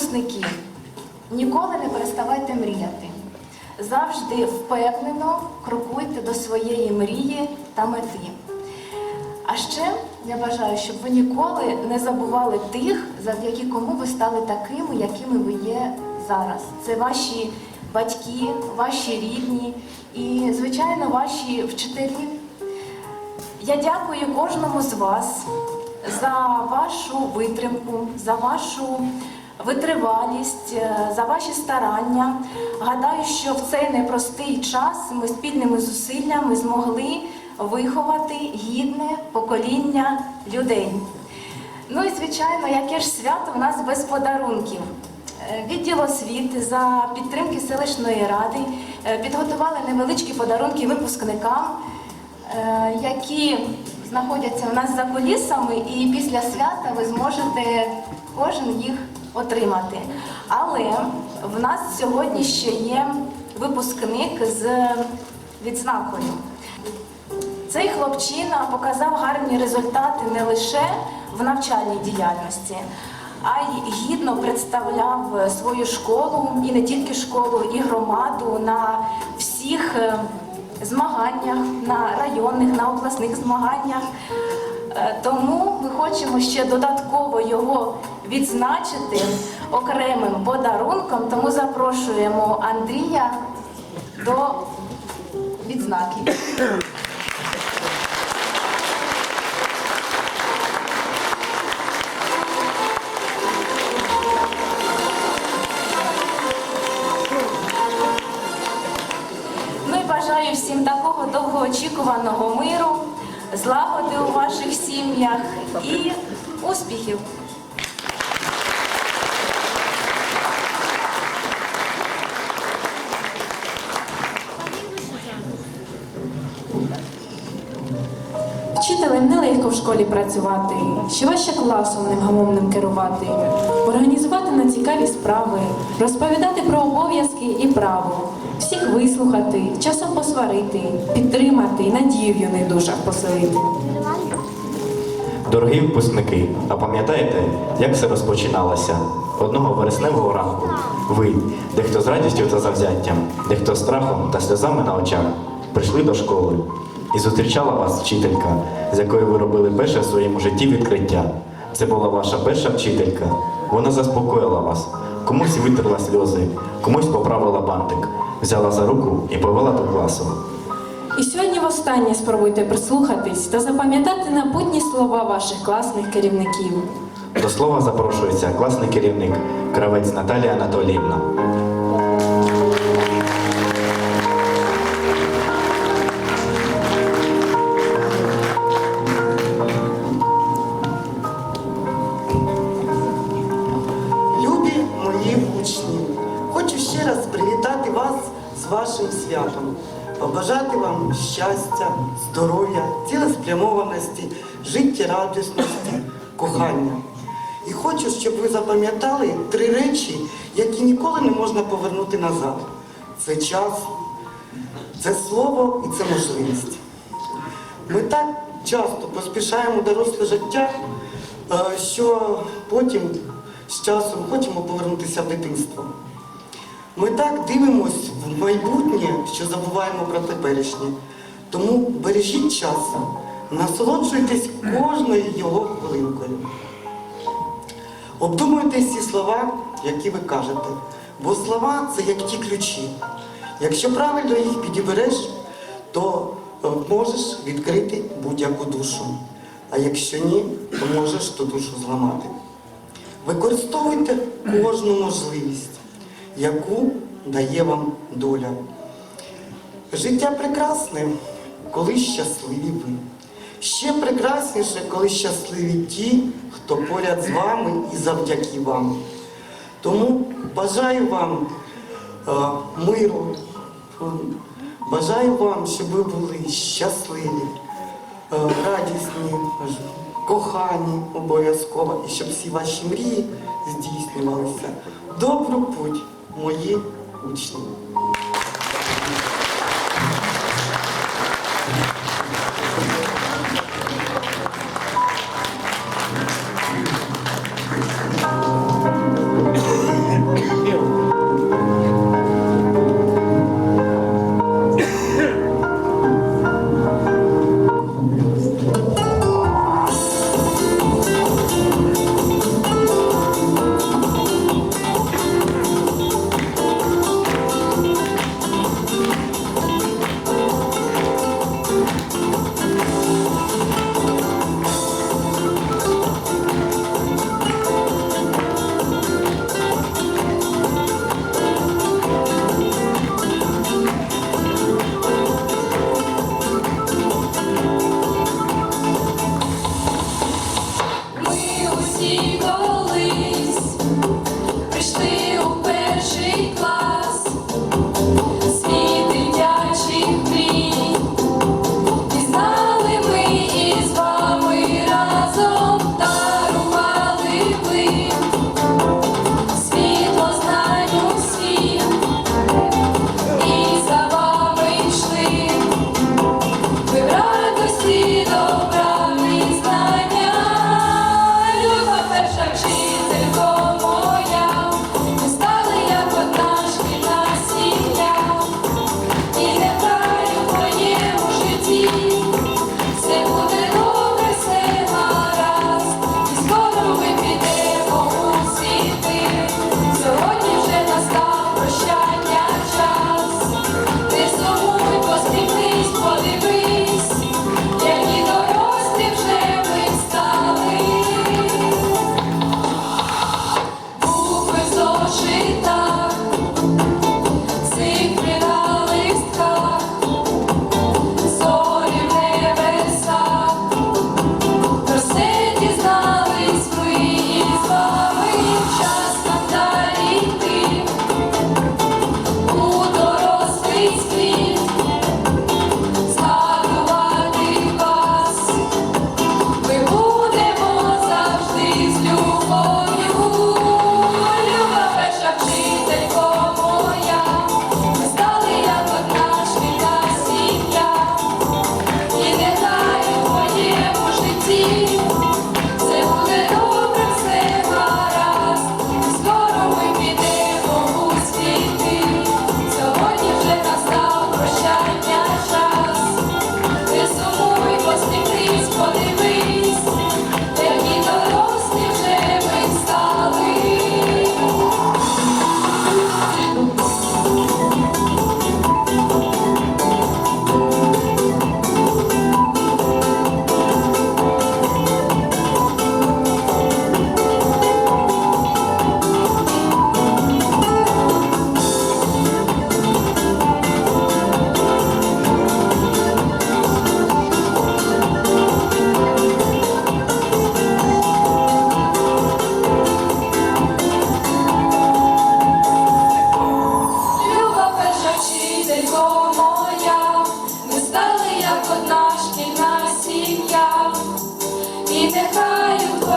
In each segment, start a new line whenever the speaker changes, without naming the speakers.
випускники, ніколи не переставайте мріяти. Завжди впевнено крокуйте до своєї мрії та мети. А ще я бажаю, щоб ви ніколи не забували тих, завдяки кому ви стали такими, якими ви є зараз. Це ваші батьки, ваші рідні і, звичайно, ваші вчителі. Я дякую кожному з вас за вашу витримку, за вашу витривалість, е, за ваші старання. Гадаю, що в цей непростий час ми спільними зусиллями змогли виховати гідне покоління людей. Ну і звичайно, яке ж свято в нас без подарунків. Е, Відділ освіти за підтримки селищної ради е, підготували невеличкі подарунки випускникам, які знаходяться у нас за кулісами, і після свята ви зможете кожен їх отримати. Але в нас сьогодні ще є випускник з відзнакою. Цей хлопчина показав гарні результати не лише в навчальній діяльності, а й гідно представляв свою школу і не тільки школу, і громаду на всіх е, змаганнях, на районних, на обласних змаганнях. Е, Тому ми хочемо ще додатково його відзначити окремим подарунком. Тому запрошуємо Андрія до відзнаки. Довгоочікуваного миру, злагоди у ваших сім'ях і успіхів.
В школі працювати, ще важче класом невгамовним керувати, організувати на цікаві справи, розповідати про обов'язки і право, всіх вислухати, часом посварити, підтримати і надію в душах поселити.
Дорогі випускники, а пам'ятаєте, як все розпочиналося? Одного вересневого ранку ви, дехто з радістю та завзяттям, дехто з страхом та сльозами на очах, прийшли до школи і зустрічала вас вчителька, з якою ви робили перше в своєму житті відкриття. Це була ваша перша вчителька. Вона заспокоїла вас, комусь витерла сльози, комусь поправила бантик, взяла за руку і повела до класу.
І сьогодні востаннє спробуйте прислухатись та запам'ятати напутні слова ваших класних керівників.
До слова запрошується класний керівник кравець Наталія Анатоліївна.
Щастя, здоров'я, цілеспрямованості, життєрадісності, кохання. І хочу, щоб ви запам'ятали три речі, які ніколи не можна повернути назад. Це час, це слово і це можливість. Ми так часто поспішаємо доросле життя, е, що потім з часом хочемо повернутися в дитинство. Ми так дивимось в майбутнє, що забуваємо про теперішнє. Тому бережіть час, насолоджуйтесь кожною його хвилинкою. Обдумуйте всі слова, які ви кажете, бо слова це як ті ключі. Якщо правильно їх підібереш, то е, можеш відкрити будь-яку душу. А якщо ні, то можеш ту душу зламати. Використовуйте кожну можливість, яку дає вам доля. Життя прекрасне, коли щасливі ви. Ще прекрасніше, коли щасливі ті, хто поряд з вами і завдяки вам. Тому бажаю вам е, миру, бажаю вам, щоб ви були щасливі, е, радісні, кохані обов'язково, і щоб всі ваші мрії здійснювалися. Добру путь, мої учні.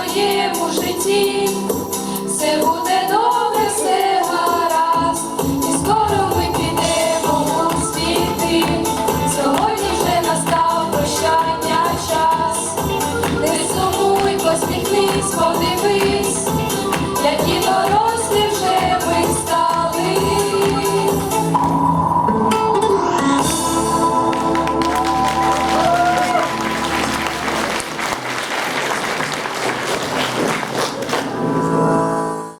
Моєму житті.